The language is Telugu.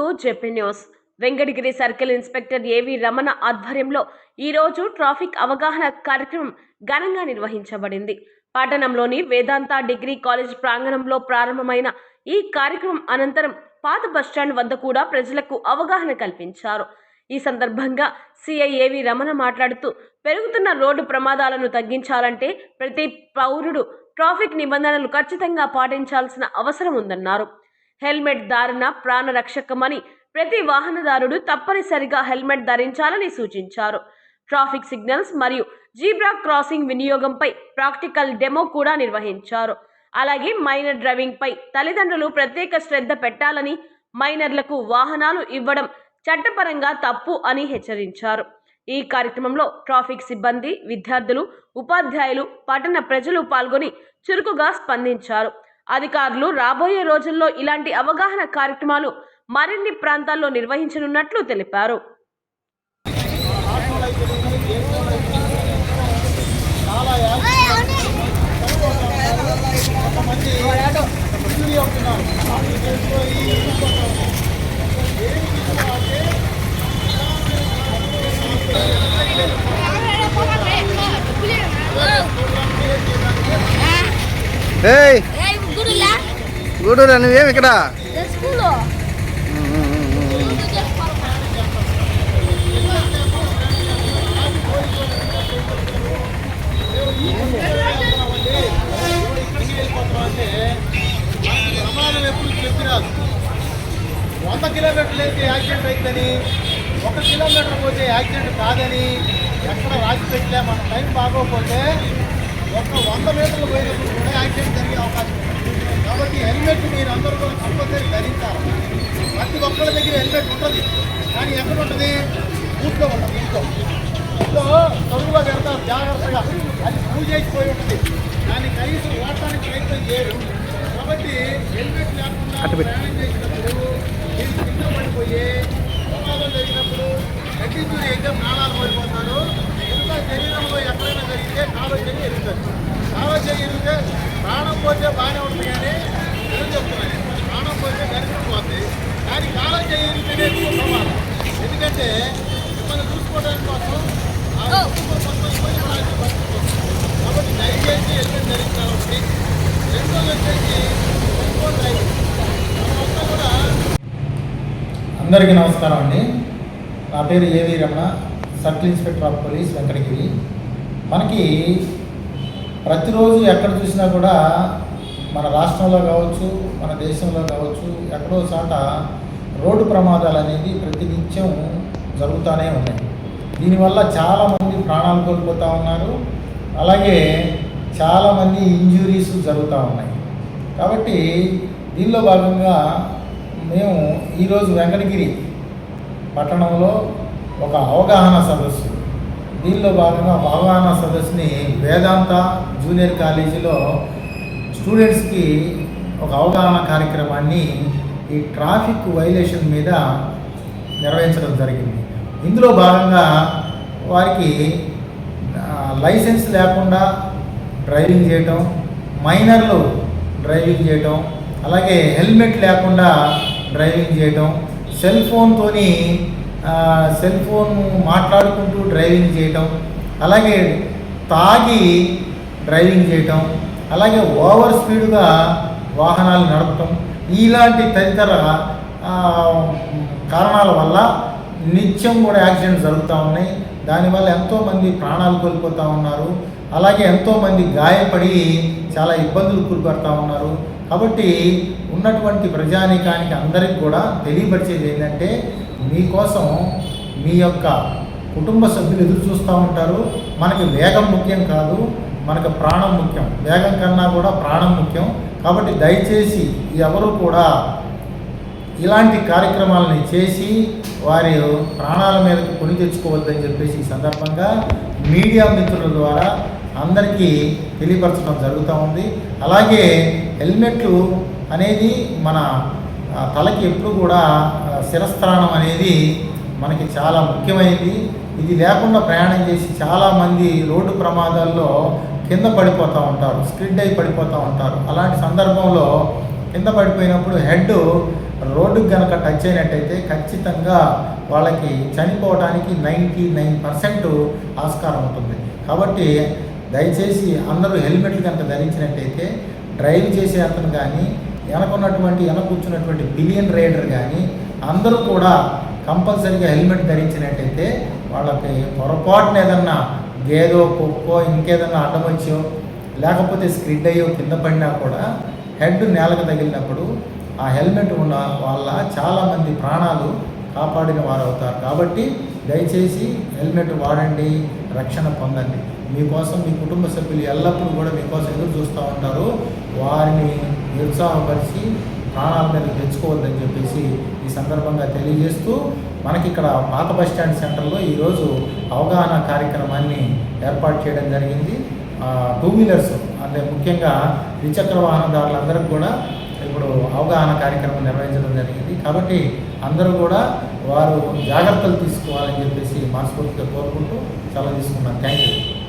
To J P news. Venkatagiri circle inspector A V Ramana ఆధ్వర్యంలో ఈరోజు ట్రాఫిక్ అవగాహన కార్యక్రమం ఘనంగా నిర్వహించబడింది. పట్టణంలోని వేదాంత డిగ్రీ కాలేజ్ ప్రాంగణంలో ప్రారంభమైన ఈ కార్యక్రమం అనంతరం పాత బస్టాండ్ వద్ద కూడా ప్రజలకు అవగాహన కల్పించారు. ఈ సందర్భంగా సిఐ ఏవి రమణ మాట్లాడుతూ పెరుగుతున్న రోడ్డు ప్రమాదాలను తగ్గించాలంటే ప్రతి పౌరుడు ట్రాఫిక్ నిబంధనలు ఖచ్చితంగా పాటించాల్సిన అవసరం ఉందన్నారు. హెల్మెట్ ధారణ ప్రాణరక్షకమని ప్రతి వాహనదారుడు తప్పనిసరిగా హెల్మెట్ ధరించాలని సూచించారు. ట్రాఫిక్ సిగ్నల్స్ మరియు జీబ్రా క్రాసింగ్ వినియోగంపై ప్రాక్టికల్ డెమో కూడా నిర్వహించారు. అలాగే మైనర్ డ్రైవింగ్ పై తల్లిదండ్రులు ప్రత్యేక శ్రద్ధ పెట్టాలని మైనర్లకు వాహనాలు ఇవ్వడం చట్టపరంగా తప్పు అని హెచ్చరించారు. ఈ కార్యక్రమంలో ట్రాఫిక్ సిబ్బంది విద్యార్థులు ఉపాధ్యాయులు పట్టణ ప్రజలు పాల్గొని చురుకుగా స్పందించారు. అధికారులు రాబోయే రోజుల్లో ఇలాంటి అవగాహన కార్యక్రమాలు మరిన్ని ప్రాంతాల్లో నిర్వహించనున్నట్లు తెలిపారు. చాలా కొంతమంది గూడూరు నువ్వేం ఇక్కడ? స్కూల్ ఇక్కడికి వెళ్ళిపోతున్నాం అంటే మనకి ప్రమాదం ఎప్పుడు చెప్పిరాదు వంద కిలోమీటర్లు అయితే యాక్సిడెంట్ అవుతుందని ఒక కిలోమీటర్ పోతే యాక్సిడెంట్ కాదని ఎక్కడ రాసి పెట్టలే మన టైం బాగోకపోతే ఒక వంద మీటర్లు పోయినప్పుడు కూడా యాక్సిడెంట్ జరిగే అవకాశం ఉంది. కాబట్టి హెల్మెట్ మీరు అందరూ కూడా కంపల్సరీ ధరించాలి. ప్రతి ఒక్కరి దగ్గర హెల్మెట్ ఉంటుంది. కానీ ఎక్కడ ఉంటుంది? ఇంట్లో ఉంటుంది ఇంట్లో. ఇంట్లో తొలుగులో పెడతారు జాగ్రత్తగా. అది పూజ అయిపోయి ఉంటుంది. దాన్ని కనీసం వాడటానికి ప్రయత్నం చేయరు. కాబట్టి హెల్మెట్ లేకుండా ప్రయాణం చేసినప్పుడు మీరు కింద పడిపోయి అందరికీ నమస్కారం అండి. నా పేరు A V Ramana circle inspector of police Venkatagiri. మనకి ప్రతిరోజు ఎక్కడ చూసినా కూడా మన రాష్ట్రంలో కావచ్చు మన దేశంలో కావచ్చు ఎక్కడో చోట రోడ్డు ప్రమాదాలు అనేది ప్రతినిత్యం జరుగుతూనే ఉన్నాయి. దీనివల్ల చాలామంది ప్రాణాలు కోల్పోతూ ఉన్నారు. అలాగే చాలామంది ఇంజురీస్ జరుగుతూ ఉన్నాయి. కాబట్టి దీనిలో భాగంగా మేము ఈరోజు వెంకటగిరి పట్టణంలో ఒక అవగాహన సదస్సు. దీనిలో భాగంగా ఒక అవగాహన సదస్సుని వేదాంత జూనియర్ కాలేజీలో స్టూడెంట్స్కి ఒక అవగాహన కార్యక్రమాన్ని ఈ ట్రాఫిక్ వైలేషన్ మీద నిర్వహించడం జరిగింది. ఇందులో భాగంగా వారికి లైసెన్స్ లేకుండా డ్రైవింగ్ చేయటం మైనర్లు డ్రైవింగ్ చేయటం అలాగే హెల్మెట్ లేకుండా డ్రైవింగ్ చేయటం సెల్ ఫోన్తోని సెల్ ఫోన్ మాట్లాడుకుంటూ డ్రైవింగ్ చేయటం అలాగే తాగి డ్రైవింగ్ చేయటం అలాగే ఓవర్ స్పీడ్గా వాహనాలు నడపటం ఇలాంటి తదితర కారణాల వల్ల నిత్యం కూడా యాక్సిడెంట్స్ జరుగుతూ ఉన్నాయి. దానివల్ల ఎంతోమంది ప్రాణాలు కోల్పోతూ ఉన్నారు. అలాగే ఎంతోమంది గాయపడి చాలా ఇబ్బందులు కూరుపడతా ఉన్నారు. కాబట్టి ఉన్నటువంటి ప్రజానీకానికి అందరికి కూడా తెలియపరిచేది ఏంటంటే మీకోసం మీ యొక్క కుటుంబ సభ్యులు ఎదురు చూస్తూ ఉంటారు. మనకి వేగం ముఖ్యం కాదు మనకు ప్రాణం ముఖ్యం. వేగం కన్నా కూడా ప్రాణం ముఖ్యం. కాబట్టి దయచేసి ఎవరు కూడా ఇలాంటి కార్యక్రమాలని చేసి వారి ప్రాణాల మీదకు కొని తెచ్చుకోవద్దని చెప్పేసి ఈ సందర్భంగా మీడియా మిత్రుల ద్వారా అందరికీ తెలియపరచడం జరుగుతూ ఉంది. అలాగే హెల్మెట్లు అనేది మన తలకి ఎప్పుడు కూడా శిరస్థానం అనేది మనకి చాలా ముఖ్యమైనది. ఇది లేకుండా ప్రయాణం చేసి చాలామంది రోడ్డు ప్రమాదాల్లో కింద పడిపోతూ ఉంటారు స్కిడ్ అయి పడిపోతూ ఉంటారు. అలాంటి సందర్భంలో కింద పడిపోయినప్పుడు హెడ్ రోడ్డుకి కనుక టచ్ అయినట్టయితే ఖచ్చితంగా వాళ్ళకి చనిపోవడానికి నైంటీ నైన్ పర్సెంట్ ఆస్కారం ఉంటుంది. కాబట్టి దయచేసి అందరూ హెల్మెట్లు కనుక ధరించినట్టయితే డ్రైవ్ చేసే అతను కానీ వెనకున్నటువంటి వెనక కూర్చున్నటువంటి బిలియన్ రైడర్ కానీ అందరూ కూడా కంపల్సరీగా హెల్మెట్ ధరించినట్టయితే వాళ్ళకి పొరపాటున ఏదన్నా గేదో కుక్కో ఇంకేదన్నా అడ్డమొచ్చో లేకపోతే స్క్రిడ్ అయ్యో కింద పడినా కూడా హెడ్ నేలకు తగిలినప్పుడు ఆ హెల్మెట్ ఉన్న వాళ్ళ చాలామంది ప్రాణాలు కాపాడిన వారు అవుతారు కాబట్టి దయచేసి హెల్మెట్ వాడండి రక్షణ పొందండి. మీకోసం మీ కుటుంబ సభ్యులు ఎల్లప్పుడూ కూడా మీకోసం ఎదురు చూస్తూ ఉంటారు. వారిని నిరుత్సాహపరిచి ప్రాణాల మీద తెచ్చుకోవద్దని చెప్పేసి ఈ సందర్భంగా తెలియజేస్తూ మనకి ఇక్కడ పాత బస్ స్టాండ్ సెంటర్లో ఈరోజు అవగాహన కార్యక్రమాన్ని ఏర్పాటు చేయడం జరిగింది. టూ వీలర్స్ అంటే ముఖ్యంగా ద్విచక్ర వాహనదారులందరికీ కూడా ఇప్పుడు అవగాహన కార్యక్రమం నిర్వహించడం జరిగింది. కాబట్టి అందరూ కూడా వారు జాగ్రత్తలు తీసుకోవాలని చెప్పేసి మనస్ఫూర్తిగా కోరుకుంటూ సెలవు తీసుకున్నాను థ్యాంక్ యూ